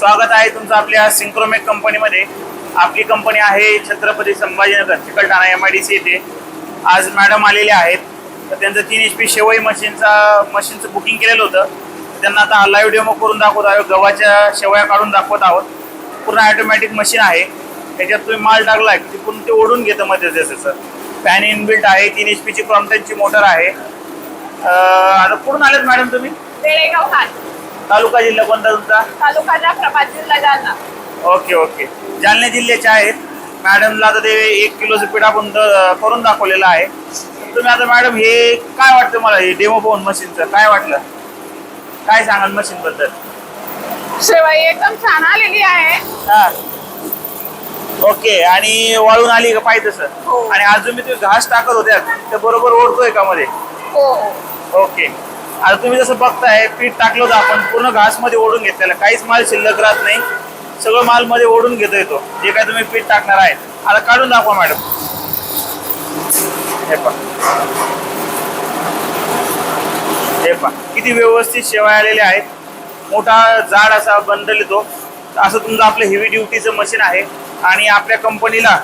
स्वागत आहे तुमचं आपल्या सिंक्रोमेक कंपनीमध्ये. आपली कंपनी आहे Chhatrapati Sambhajinagar Chikalthana M I D C येथे. आज मॅडम आलेले आहेत. तर त्यांचं तीन एच पी शेवई मशीनचा मशीनचं बुकिंग केलेलं होतं. त्यांना आता लाईव्ह डेमो करून दाखवत आहोत. गव्हाच्या शेवया काढून दाखवत आहोत. पूर्ण ॲटोमॅटिक मशीन आहे. त्याच्यात तुम्ही माल टाकला की ते पूर्ण ते ओढून घेतं मध्ये सर फॅन इनबिल्ट आहे तीन एच पीची क्रॉम्प्टनची मोटर आहे. आता कुठून आलेत मॅडम तुम्ही? तालुका जिल्हा कोणता तुमचा? तालुका जाफराबाद जिल्हा जालना ओके ओके. जालना जिल्ह्याचे आहेत. मॅडमला आता ते एक किलोचं पीठ आपण द- करून दाखवलेलं आहे. तुम्ही आता मॅडम हे काय वाटतं मला हे डेमो पाहून मशीनचं काय वाटलं? काय सांगाल मशीन बद्दल शेवाई एकदम छान आलेली आहे. हा. ओके आणि वाळून आली का पाहिजे तसं? हो. आणि अजून मी तुम्ही घास टाकत होत्या ते बरोबर ओढतोय का मध्ये? हो हो. ओके. आता तुम्ही जसं बघताय पीठ टाकलं होतं आपण पूर्ण घासमध्ये ओढून घेतलेलं. काहीच माल शिल्लक राहत नाही. सगळं माल मध्ये ओढून घेतोय तो जे काय तुम्ही पीठ टाकणार आहे. आता काढून दाखवा मॅडम. हे पहा. हे पहा. किती व्यवस्थित शेवाय आलेले आहेत. मोठा जाड असा बंडल येतो. असं तुमचं आपलं हेवी ड्युटीचं मशीन आहे. आणि आपल्या कंपनीला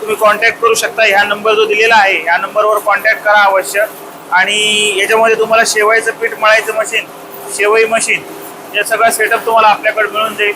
तुम्ही कॉन्टॅक्ट करू शकता. ह्या नंबर जो दिलेला आहे ह्या नंबरवर कॉन्टॅक्ट करा अवश्य. आणि याच्यामध्ये तुम्हाला शेवायचं पीठ मळायचं मशीन शेवई मशीन या सगळं सेटअप तुम्हाला आपल्याकडे मिळून जाईल.